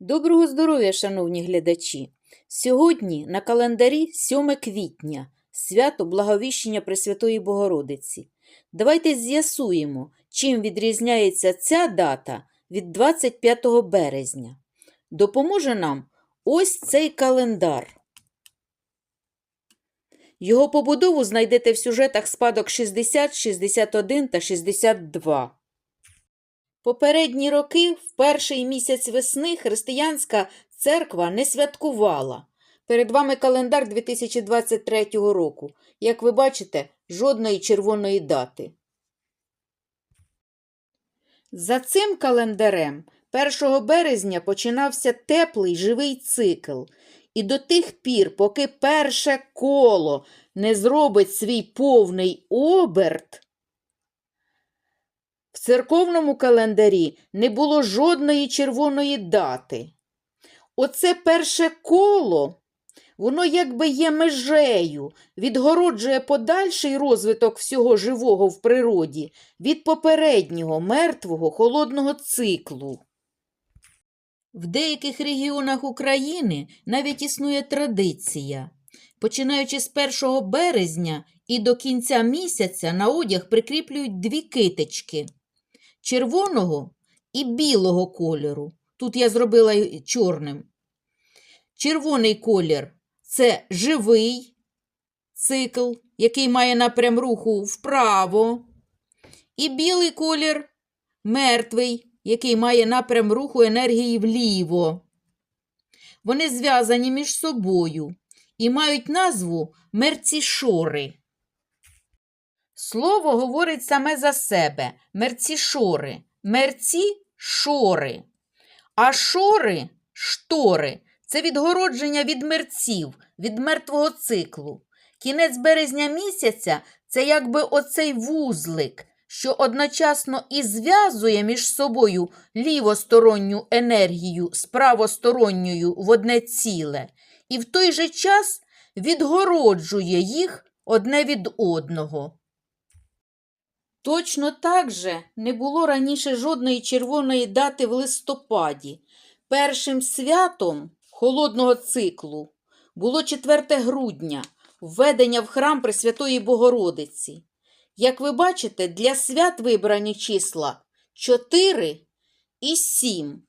Доброго здоров'я, шановні глядачі! Сьогодні на календарі 7 квітня, свято Благовіщення Пресвятої Богородиці. Давайте з'ясуємо, чим відрізняється ця дата від 25 березня. Допоможе нам ось цей календар. Його побудову знайдете в сюжетах спадок 60, 61 та 62. Попередні роки, в перший місяць весни, християнська церква не святкувала. Перед вами календар 2023 року. Як ви бачите, жодної червоної дати. За цим календарем 1 березня починався теплий живий цикл. І до тих пір, поки перше коло не зробить свій повний оберт, в церковному календарі не було жодної червоної дати. Оце перше коло, воно якби є межею, відгороджує подальший розвиток всього живого в природі від попереднього мертвого холодного циклу. В деяких регіонах України навіть існує традиція. Починаючи з 1 березня і до кінця місяця на одяг прикріплюють дві китички червоного і білого кольору. Тут я зробила чорним. Червоний колір це живий цикл, який має напрям руху вправо. І білий колір мертвий, який має напрям руху енергії вліво. Вони зв'язані між собою і мають назву мерцішори. Слово говорить саме за себе мерцішори, мерці шори. А шори штори це відгородження від мерців, від мертвого циклу. Кінець березня місяця це якби оцей вузлик, що одночасно і зв'язує між собою лівосторонню енергію з правосторонньою в одне ціле, і в той же час відгороджує їх одне від одного. Точно так же не було раніше жодної червоної дати в листопаді. Першим святом холодного циклу було 4 грудня, введення в храм Пресвятої Богородиці. Як ви бачите, для свят вибрані числа 4 і 7.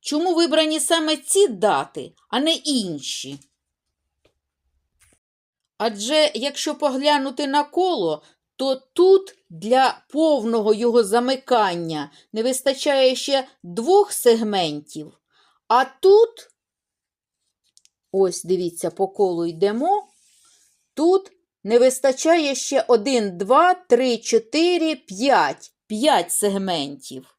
Чому вибрані саме ці дати, а не інші? Адже якщо поглянути на коло, то тут для повного його замикання не вистачає ще двох сегментів. А тут, ось дивіться, по колу йдемо, тут не вистачає ще 1, 2, 3, 4, 5. 5 сегментів.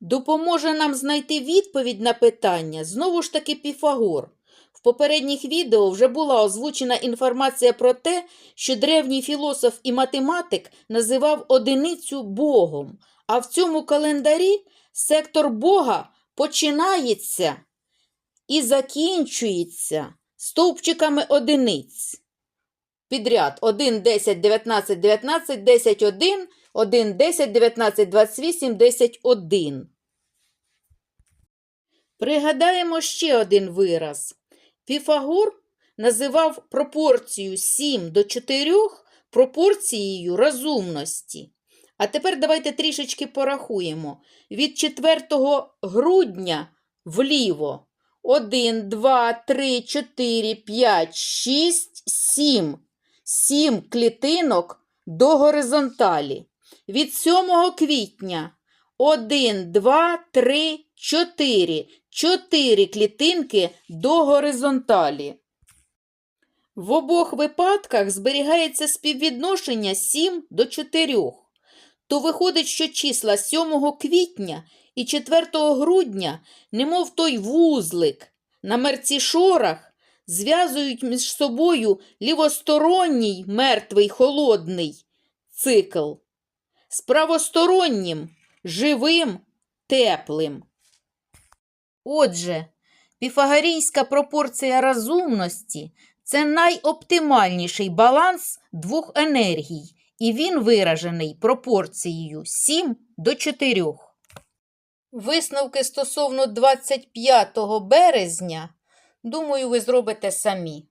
Допоможе нам знайти відповідь на питання знову ж таки Піфагор. В попередніх відео вже була озвучена інформація про те, що древній філософ і математик називав одиницю Богом, а в цьому календарі сектор Бога починається і закінчується стовпчиками одиниць. Підряд 1, 10, 19, 19, 10, 1, 1, 10, 19, 28, 10, 1. Пригадаємо ще один вираз. Піфагор називав пропорцію 7 до 4 пропорцією розумності. А тепер давайте трішечки порахуємо. Від 4 грудня вліво 1, 2, 3, 4, 5, 6, 7. 7 клітинок до горизонталі. Від 7 квітня 1, 2, 3, 4. 4 клітинки до горизонталі. В обох випадках зберігається співвідношення 7 до 4. То виходить, що числа 7 квітня і 4 грудня, немов той вузлик, на мерцішорах зв'язують між собою лівосторонній мертвий холодний цикл з правостороннім живим теплим. Отже, піфагорійська пропорція розумності це найоптимальніший баланс двох енергій, і він виражений пропорцією 7 до 4. Висновки стосовно 25 березня, думаю, ви зробите самі.